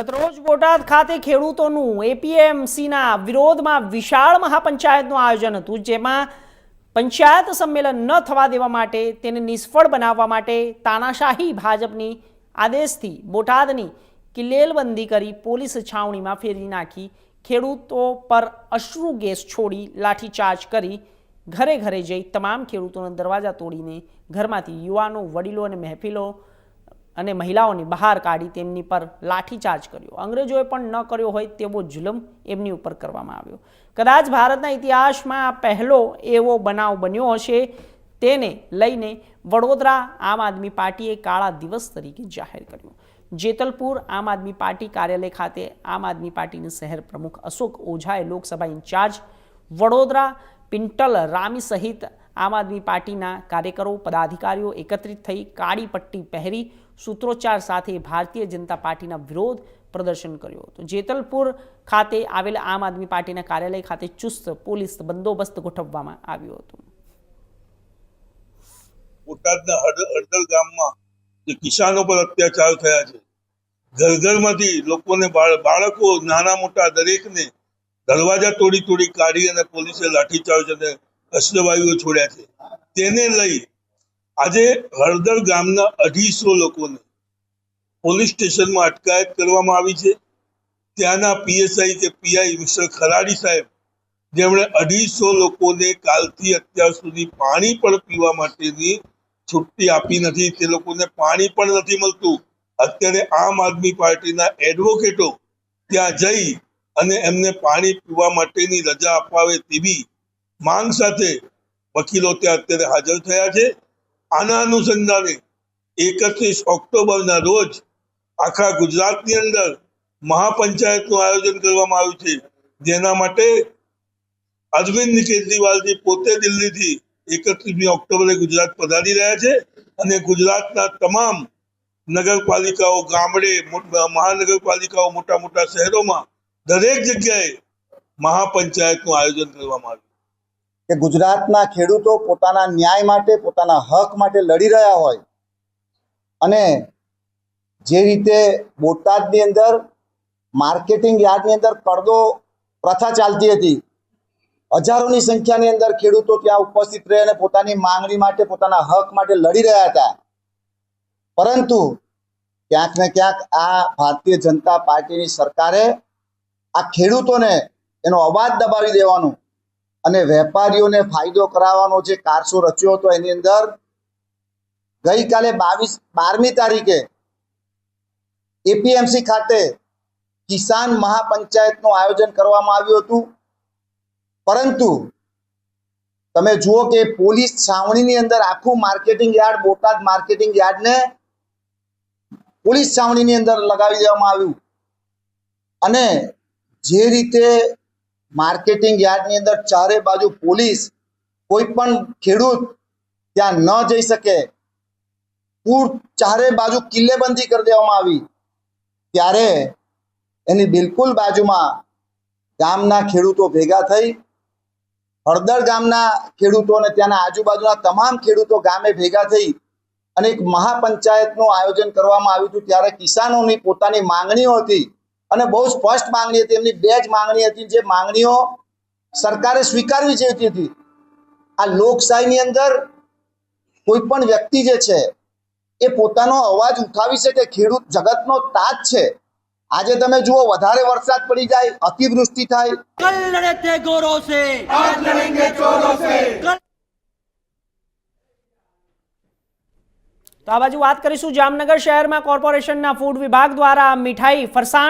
ગતરોજ બોટાદ ખાતે ખેડૂતોનું એપીએમસીના વિરોધમાં વિશાળ મહાપંચાયતનું આયોજન હતું, જેમાં પંચાયત સંમેલન ન થવા દેવા માટે, તેને નિષ્ફળ બનાવવા માટે તાનાશાહી ભાજપની આદેશથી બોટાદની કિલ્લેલબંધી કરી પોલીસ છાવણીમાં ફેરવી નાખી. ખેડૂતો પર અશ્રુ ગેસ છોડી લાઠીચાર્જ કરી ઘરે ઘરે જઈ તમામ ખેડૂતોના દરવાજા તોડીને ઘરમાંથી યુવાનો, વડીલો અને મહેફિલો અને મહિલાઓની બહાર કાઢી તેમની પર લાઠીચાર્જ કર્યો. અંગ્રેજોએ પણ ન કર્યો હોય તેવો જુલમ એમની ઉપર કરવામાં આવ્યો. કદાચ ભારતના ઇતિહાસમાં આ પહેલો એવો બનાવ બન્યો હશે, તેને લઈને વડોદરા આમ આદમી પાર્ટીએ કાળા દિવસ તરીકે જાહેર કર્યો. જેતલપુર આમ આદમી પાર્ટી કાર્યાલય ખાતે આમ આદમી પાર્ટીના શહેર પ્રમુખ અશોક ઓઝાએ લોકસભા ઇન્ચાર્જ, વડોદરા પિન્ટલ રામી સહિત આમ આદમી પાર્ટીના કાર્યકરો, પદાધિકારીઓ એકત્રિત થઈ કાળી પટ્ટી પહેરી સૂત્રોચ્ચાર સાથે ભારતીય જનતા પાર્ટીના વિરોધ પ્રદર્શન કર્યું હતું. જેતલપુર ખાતે આવેલ આમ આદમી પાર્ટીના કાર્યાલય ખાતે ચુસ્ત પોલીસ બંદોબસ્ત ગોઠવવામાં આવ્યો હતો. બોટાદના હળદર ગામમાં જે કિસાનો પર અત્યાચાર થયા છે ઘર ઘરમાંથી લોકોને બાળકો નાના મોટા દરેકને દરવાજા તોડી તોડી કાઢી અને પોલીસે લાઠીચાર્જ અને અશ્રવાયુઓ છોડ્યા છે. તેને લઈ આજે હળદર ગામના અઢીસો લોકોને પોલીસ સ્ટેશનમાં અટકાયત કરવામાં આવી છે. ત્યાંના પીએસઆઈ કે પીઆઈ મિસ્ટર ખરાડી સાહેબ, જેમણે અઢીસો લોકોને કાલથી અત્યાર સુધી પાણી પણ પીવા માટેની છુટ્ટી આપી નથી, તે લોકોને પાણી પણ નથી મળતું. અત્યારે આમ આદમી પાર્ટીના એડવોકેટો ત્યાં જઈ અને એમને પાણી પીવા માટેની રજા અપાવે તેવી માંગ સાથે વકીલો ત્યાં અત્યારે હાજર થયા છે. આના અનુસંધાને એકત્રીસ ઓક્ટોબરના રોજ આખા ગુજરાતની અંદર મહાપંચાયતનું આયોજન કરવામાં આવ્યું છે. જેના માટે અરવિંદ કેજરીવાલજી પોતે દિલ્હીથી એકત્રીસમી ઓક્ટોબરે ગુજરાત પધારી રહ્યા છે અને ગુજરાતના તમામ નગરપાલિકાઓ, ગામડે મહાનગરપાલિકાઓ મોટા મોટા શહેરોમાં દરેક જગ્યાએ મહાપંચાયતનું આયોજન કરવામાં આવ્યું કે ગુજરાતના ખેડૂતો પોતાના ન્યાય માટે, પોતાના હક માટે લડી રહ્યા હોય અને જે રીતે બોટાદની અંદર, માર્કેટિંગ યાર્ડની અંદર પડદો પ્રથા ચાલતી હતી, હજારોની સંખ્યાની અંદર ખેડૂતો ત્યાં ઉપસ્થિત રહી અને પોતાની માંગણી માટે, પોતાના હક માટે લડી રહ્યા હતા. પરંતુ ક્યાંક ને ક્યાંક આ ભારતીય જનતા પાર્ટીની સરકારે આ ખેડૂતોને એનો અવાજ દબાવી દેવાનું અને વેપારીઓને ફાયદો કરાવવાનો જે કારસો રચ્યો હતો એની અંદર, ગઈકાલે બાવીસ, બારમી તારીખે એપીએમસી ખાતે કિસાન મહાપંચાયતનું આયોજન કરવામાં આવ્યું હતું. પરંતુ તમે જુઓ કે પોલીસ છાવણીની અંદર આખું માર્કેટિંગ યાર્ડ, બોટાદ માર્કેટિંગ યાર્ડને પોલીસ છાવણીની અંદર લગાવી દેવામાં આવ્યું. અને જે રીતે માર્કેટિંગ યાર્ડની અંદર ચારે બાજુ પોલીસ, કોઈ પણ ખેડૂત ત્યાં ન જઈ શકે. પૂર ચારે બાજુ કિલ્લેબંધી કરી દેવામાં આવી. ત્યારે એની બિલકુલ બાજુમાં ગામના ખેડૂતો ભેગા થઈ. હળદર ગામના ખેડૂતો અને ત્યાંના આજુબાજુના તમામ ખેડૂતો ગામે ભેગા થઈ અને એક મહાપંચાયતનું આયોજન કરવામાં આવ્યું હતું. ત્યારે કિસાનોની પોતાની માંગણીઓ હતી અને બહુ સ્પષ્ટ માંગણી હતી. એમની બે જ માંગણી હતી જે માંગણીઓ સરકારે સ્વીકારવી જોઈતી હતી. આ લોકશાહીની અંદર કોઈ પણ વ્યક્તિ જે છે એ પોતાનો અવાજ ઉઠાવી શકે. ખેડૂત જગતનો તાજ છે. આજે તમે જુઓ વધારે વરસાદ પડી જાય અતિવૃષ્ટિ થાય. તો આ બાજુ વાત કરીશું જામનગર શહેરમાં કોર્પોરેશનના ફૂડ વિભાગ દ્વારા મીઠાઈ ફરસાણ